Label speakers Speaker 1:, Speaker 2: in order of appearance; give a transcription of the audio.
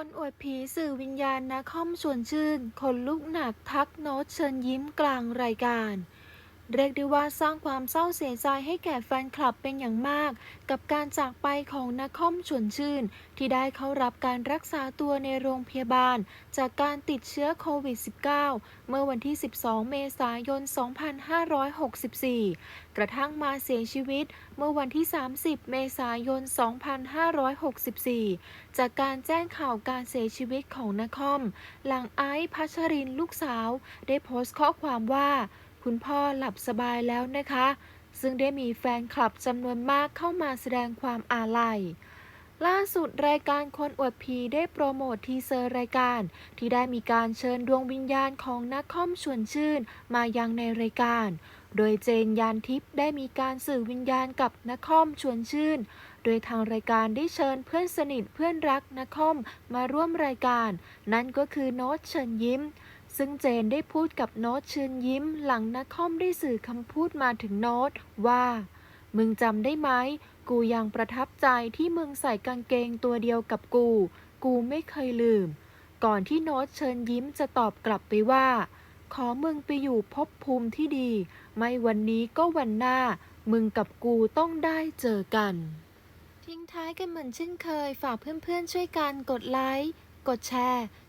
Speaker 1: คนอวดผีสื่อวิญญาณนะคอมชวนชื่น คนลุกหนักทักโน้ตเชิญยิ้มกลางรายการ เรียกได้ว่าสร้างความเศร้าเสียใจให้แก่แฟนคลับเป็นอย่างมาก กับการจากไปของนาคอมชวนชื่น ที่ได้เข้ารับการรักษาตัวในโรงพยาบาล จากการติดเชื้อโควิด -19 เมื่อวันที่ 12 เมษายน 2564 กระทั่งมาเสียชีวิตเมื่อวันที่ 30 เมษายน 2564 จากการแจ้งข่าวการเสียชีวิตของนครหลังไอซ์พัชรินลูกสาว ได้โพสต์ข้อความว่า คุณพ่อหลับสบายแล้วนะคะ ซึ่งได้มีแฟนคลับจำนวนมากเข้ามาแสดงความอาลัย ล่าสุดรายการคนอวดผีได้โปรโมททีเซอร์รายการ ที่ได้มีการเชิญดวงวิญญาณของนักคอมชวนชื่นมายังในรายการ โดยเจนยานทิพย์ได้มีการสื่อวิญญาณกับนักคอมชวนชื่นโดยทางรายการได้เชิญเพื่อนสนิทเพื่อนรักนักคอมมาร่วมรายการ นั่นก็คือโน้ตเชิญยิ้ม ซึ่งเจนได้พูดกับโน้ตเชิญยิ้ม หลังนักคอมได้สื่อคำพูดมาถึงโน้ตว่า มึงจำได้ไหม กูยังประทับใจที่มึงใส่กางเกงตัวเดียวกับกู กูไม่เคยลืม ก่อนที่โน้ตเชิญยิ้มจะตอบกลับไปว่า ขอมึงไปอยู่ภพภูมิที่ดี ไม่วันนี้ก็วันหน้า มึงกับกูต้องได้เจอกัน ทิ้งท้ายกันเหมือนเช่นเคย ฝากเพื่อนๆช่วยกันกดไลค์ กดแชร์